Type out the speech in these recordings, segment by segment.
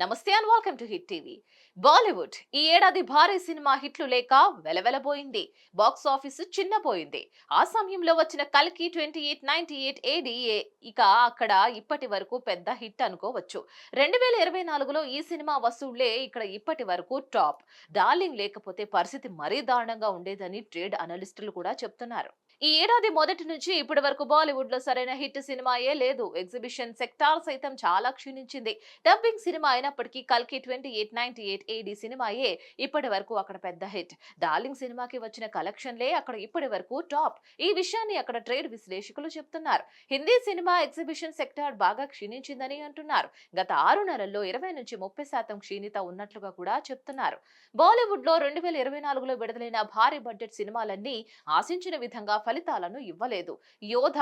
నమస్తే and welcome to Hit TV. Bollywood ఈ ఏడాది భారీ సినిమా హిట్లు లేక వెలవెలబోయింది. బాక్స్ ఆఫీసు చిన్నపోయింది ఆ సమయంలో వచ్చిన కల్కి twenty eight ninety eight AD ఇక అక్కడ ఇప్పటి వరకు పెద్ద హిట్ అనుకోవచ్చు. రెండు వేల ఇరవై నాలుగులో ఈ సినిమా వసూళ్ళే ఇక్కడ ఇప్పటి వరకు టాప్. డార్లింగ్ లేకపోతే పరిస్థితి మరీ దారుణంగా ఉండేదని ట్రేడ్ అనలిస్టులు కూడా చెప్తున్నారు. ఈ ఏడాది మొదటి నుంచి ఇప్పటి వరకు బాలీవుడ్లో సరైన హిట్ సినిమాయే లేదు. ఎగ్జిబిషన్ సెక్టార్ సైతం చాలా క్షీణించింది. డబ్బింగ్ సినిమా అయినప్పటికీ కల్కి twenty eight ninety eight A D సినిమాయే ఇప్పటి వరకు అక్కడ పెద్ద హిట్. డార్లింగ్ సినిమాకి వచ్చిన కలెక్షన్లే అక్కడ ఇప్పటి వరకు టాప్. ఈ విషయాన్ని అక్కడ ట్రేడ్ విశ్లేషకులు చెప్తున్నారు. హిందీ సినిమా ఎగ్జిబిషన్ సెక్టార్ బాగా క్షీణించిందని అంటున్నారు. గత ఆరు నెలల్లో ఇరవై నుంచి ముప్పై శాతం క్షీణిత ఉన్నట్లుగా కూడా చెప్తున్నారు. బాలీవుడ్లో రెండు వేల ఇరవై నాలుగులో విడుదలైన భారీ బడ్జెట్ సినిమాలన్నీ ఆశించిన విధంగా ఫలితాలను ఇవ్వలేదు. యోధ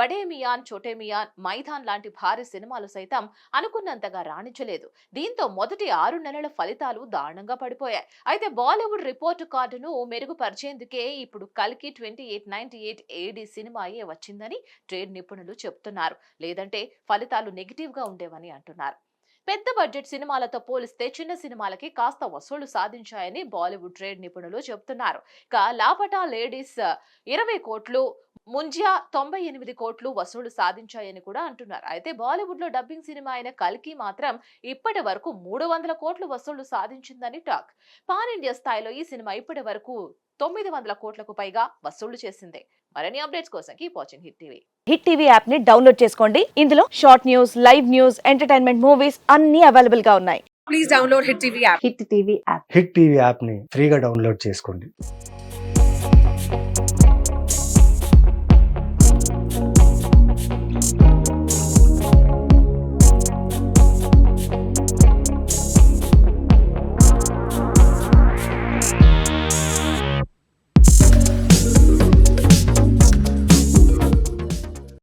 బడేమియాన్ చోటేమియాన్ మైదాన్ లాంటి భారీ సినిమాలు సైతం అనుకున్నంతగా రాణించలేదు. దీంతో మొదటి ఆరు నెలల ఫలితాలు దారుణంగా పడిపోయాయి. అయితే బాలీవుడ్ రిపోర్టు కార్డును మెరుగుపరిచేందుకే ఇప్పుడు కల్కి twenty eight ninety eight A D సినిమాయే వచ్చిందని ట్రేడ్ నిపుణులు చెప్తున్నారు. లేదంటే ఫలితాలు నెగిటివ్గా ఉండేవని అంటున్నారు. పెద్ద బడ్జెట్ సినిమాలతో పోలిస్తే చిన్న సినిమాలకి కాస్త వసూళ్ళు సాధించాయని బాలీవుడ్ ట్రేడ్ నిపుణులు చెబుతున్నారు. ఇక లాపటా లేడీస్ ఇరవై కోట్లు ముంజియా తొంభై ఎనిమిది కోట్లు వసూళ్ళు సాధించాయని కూడా అంటున్నారు. అయితే బాలీవుడ్లో డబ్బింగ్ సినిమా అయిన కల్కి మాత్రం ఇప్పటి వరకు మూడు వందల కోట్లు వసూళ్ళు సాధించిందని టాక్. పాన్ ఇండియా స్థాయిలో ఈ సినిమా ఇప్పటి వరకు తొమ్మిది వందల కోట్లకు పైగా వసూళ్ళు చేసింది. మరిన్ని అప్డేట్స్ కోసం keep watching Hit TV. Hit TV యాప్ని డౌన్లోడ్ చేసుకోండి. ఇందులో short news live news entertainment movies అన్ని అవైలబుల్గా ఉన్నాయి. Please download Hit TV app. Hit TV app Hit TV యాప్ని ఫ్రీగా డౌన్లోడ్ చేసుకోండి.